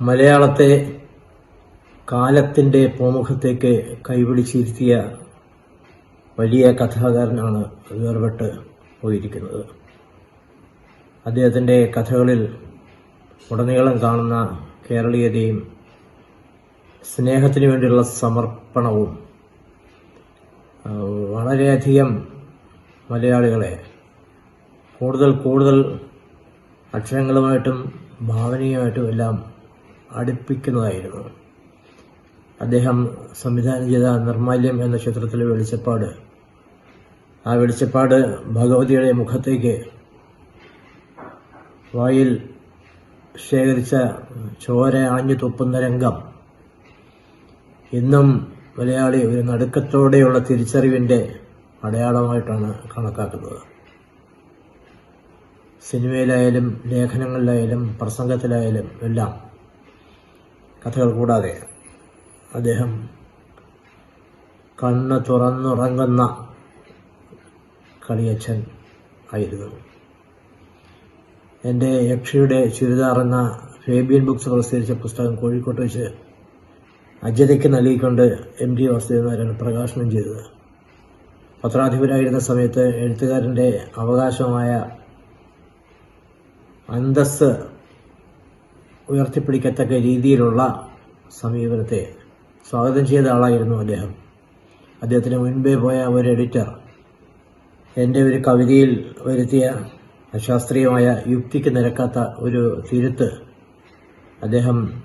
മലയാളത്തെ കാലത്തിന്റെ പോമുഖത്തേക്ക് കൈപിടിച്ചിരുത്തിയ വലിയ കഥാകാരനാണ് വേർപെട്ട് പോയിരിക്കുന്നത്. അദ്ദേഹത്തിന്റെ കഥകളിൽ ഉടനീളം കാണുന്ന കേരളീയതയും സ്നേഹത്തിന് വേണ്ടിയുള്ള സമർപ്പണവും വളരെയധികം മലയാളികളെ കൂടുതൽ കൂടുതൽ അക്ഷരങ്ങളുമായിട്ടും ഭാവനയുമായിട്ടും എല്ലാം അടുപ്പിക്കുന്നതായിരുന്നു. അദ്ദേഹം സംവിധാനം ചെയ്ത നിർമാല്യം എന്ന ചിത്രത്തിലെ വെളിച്ചപ്പാട് ആ വെളിച്ചപ്പാട് ഭഗവതിയുടെ മുഖത്തേക്ക് വായിൽ ശേഖരിച്ച ചോര ആഞ്ഞു തുപ്പുന്ന രംഗം. ഇന്നും മലയാളി ഒരു നടുക്കത്തോടെയുള്ള തിരിച്ചറിവിന്റെ അടയാളമായിട്ടാണ് കണക്കാക്കുന്നത്. സിനിമയിലായാലും ലേഖനങ്ങളിലായാലും പ്രസംഗത്തിലായാലും എല്ലാം കഥകൾ കൂടാതെ അദ്ദേഹം കണ്ണ് തുറന്നുറങ്ങുന്ന കളിയച്ഛൻ ആയിരുന്നു. എന്റെ യക്ഷിയുടെ ചുരിദാർ എന്ന ഫേബിയൻ ബുക്സ് പ്രസിദ്ധീകരിച്ച പുസ്തകം കോഴിക്കോട്ട് വെച്ച് അജതയ്ക്ക് നൽകിക്കൊണ്ട് എം ടി വാസുദേവനാരാണ് പ്രകാശനം ചെയ്തത്. പത്രാധിപരായിരുന്ന സമയത്ത് എഴുത്തുകാരന്റെ അവകാശമായ അന്തസ് ഉയർത്തിപ്പിടിക്കത്തക്ക രീതിയിലുള്ള സമീപനത്തെ സ്വാഗതം ചെയ്ത ആളായിരുന്നു അദ്ദേഹം. അദ്ദേഹത്തിന് മുൻപേ പോയ ഒരു എഡിറ്റർ എന്റെ ഒരു കവിതയിൽ വരുത്തിയ അശാസ്ത്രീയമായ യുക്തിക്ക് നിരക്കാത്ത ഒരു തിരുത്ത് അദ്ദേഹം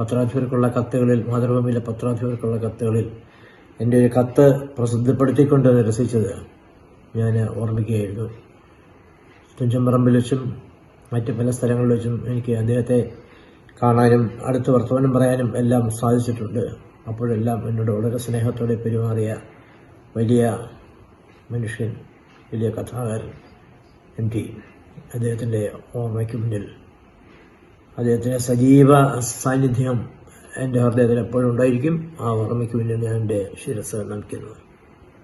പത്രാധിപർക്കുള്ള കത്തുകളിൽ മാതൃഭൂമിയിലെ പത്രാധിപർക്കുള്ള കത്തുകളിൽ എന്റെ ഒരു കത്ത് പ്രസിദ്ധപ്പെടുത്തിക്കൊണ്ട് നിരസിച്ചത് ഞാൻ ഓർമ്മിക്കുകയായിരുന്നു. തുഞ്ചമ്പറമ്പിൽ വെച്ചും മറ്റ് പല സ്ഥലങ്ങളിൽ വെച്ചും എനിക്ക് അദ്ദേഹത്തെ കാണാനും അടുത്ത് വർത്തമാനം പറയാനും എല്ലാം സാധിച്ചിട്ടുണ്ട്. അപ്പോഴെല്ലാം എന്നോട് വളരെ സ്നേഹത്തോടെ പെരുമാറിയ വലിയ മനുഷ്യൻ വലിയ കഥാകാരൻ എം ടി അദ്ദേഹത്തിന്റെ ഓർമ്മയ്ക്ക് മുന്നിൽ. അദ്ദേഹത്തിന്റെ സജീവ സാന്നിധ്യം എന്റെ ഹൃദയത്തിൽ എപ്പോഴും ഉണ്ടായിരിക്കും. ആ ഓർമ്മയ്ക്ക് മുന്നിൽ ഞാൻ എന്റെ ശിരസ് നമിക്കുന്നത്